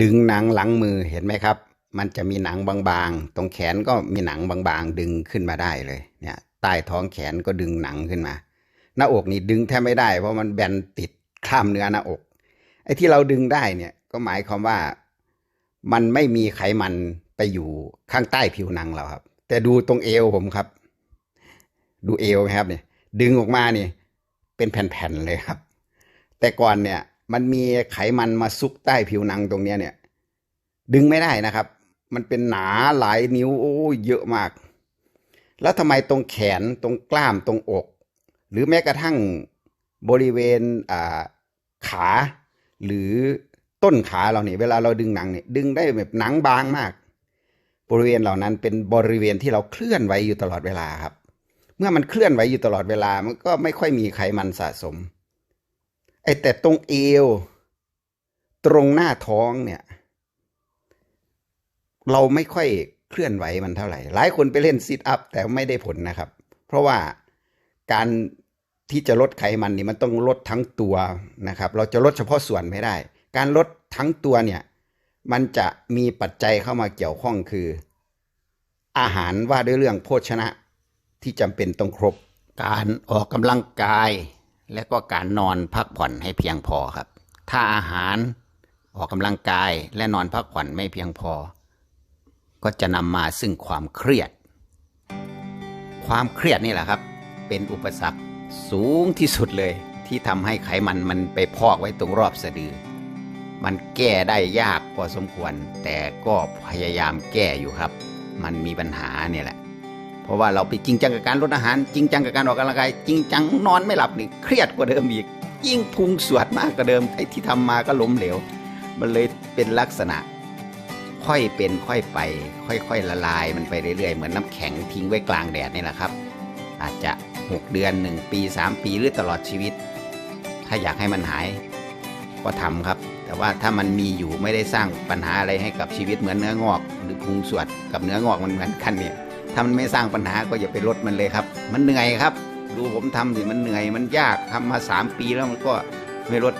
ดึงหนังหลังมือเห็นไหมครับ มันจะมีหนังบางๆ ตรงแขนก็มีหนังบางๆ ดึงขึ้นมาได้เลยเนี่ยใต้ท้องแขนก็ดึงหนังขึ้นมา หน้าอกนี่ดึงแทบไม่ได้ เพราะมันแบนติดกล้ามเนื้อหน้าอกไอ้ที่เราดึงได้เนี่ยก็หมายความว่ามันไม่มีไขมันไปอยู่ข้างใต้ผิวหนังเราครับ แต่ดูตรงเอวผมครับ ดูเอวครับเนี่ยดึงออกมาเนี่ยเป็นแผ่นๆเลยครับ แต่ก่อนเนี่ย มันมีไขมันมาซุกใต้ผิวหนังตรงเนี้ยเนี่ย ดึงไม่ได้นะครับ มันเป็นหนาหลายนิ้วโอ้ยเยอะมาก แล้วทำไมตรงแขนตรงกล้ามตรงอก หรือแม้กระทั่งบริเวณขาหรือต้นขาเราเนี่ยเวลาเราดึงหนังเนี่ยดึงได้แบบหนังบางมาก บริเวณเหล่านั้นเป็นบริเวณที่เราเคลื่อนไหวอยู่ตลอดเวลาครับ เมื่อมันเคลื่อนไหวอยู่ตลอดเวลามันก็ไม่ค่อยมีไขมันสะสม ไอ้แต่ตรงเอว ตรงหน้าท้องเนี่ย เราไม่ค่อยเคลื่อนไหวมันเท่าไหร่ หลายคนไปเล่นซิทอัพแต่ไม่ได้ผลนะครับ เพราะว่าการที่จะลดไขมันนี่มันต้องลดทั้งตัวนะครับ เราจะลดเฉพาะส่วนไม่ได้ การลดทั้งตัวเนี่ย มันจะมีปัจจัยเข้ามาเกี่ยวข้องคือ อาหารว่าด้วยเรื่องโภชนะที่จำเป็นต้องครบ การออกกำลังกาย และก็การนอนพักผ่อนให้เพียงพอครับ ถ้าอาหารออกกำลังกายและนอนพักผ่อนไม่เพียงพอ ก็จะนำมาซึ่งความเครียด ความเครียดนี่แหละครับ เป็นอุปสรรคสูงที่สุดเลยที่ทำให้ไขมันมันไปพอกไว้ตรงรอบสะดือ มันแก้ได้ยากพอสมควร แต่ก็พยายามแก้อยู่ครับ มันมีปัญหาเนี่ยแหละ เพราะว่าเราไปจริงจังกับการลดอาหาร จริงจังกับการออกกำลังกายจริงจังนอนไม่หลับนี่เครียดกว่าเดิมอีก ยิ่งพุงสวดมากกว่าเดิมไอ้ที่ทำมาก็ล้มเหลว มันเลยเป็นลักษณะ ค่อยเป็นค่อยไป ค่อยๆละลาย มันไปเรื่อยๆ เหมือนน้ำแข็งทิ้งไว้กลางแดดนี่แหละครับ อาจจะ 6 เดือน 1 ปี 3 ปีหรือตลอดชีวิต ถ้าอยากให้มันหายก็ทำครับ แต่ว่าถ้ามันมีอยู่ไม่ได้สร้างปัญหาอะไรให้กับชีวิตเหมือนเนื้องอก หรือพุงสวดกับเนื้องอกมันเหมือนกันเนี่ย ถ้ามันไม่สร้างปัญหาก็อย่าไปลดมันเลยครับ มันเหนื่อยครับ ดูผมทำสิมันเหนื่อยมันยากทำมาสามปีแล้วมันก็ไม่ลด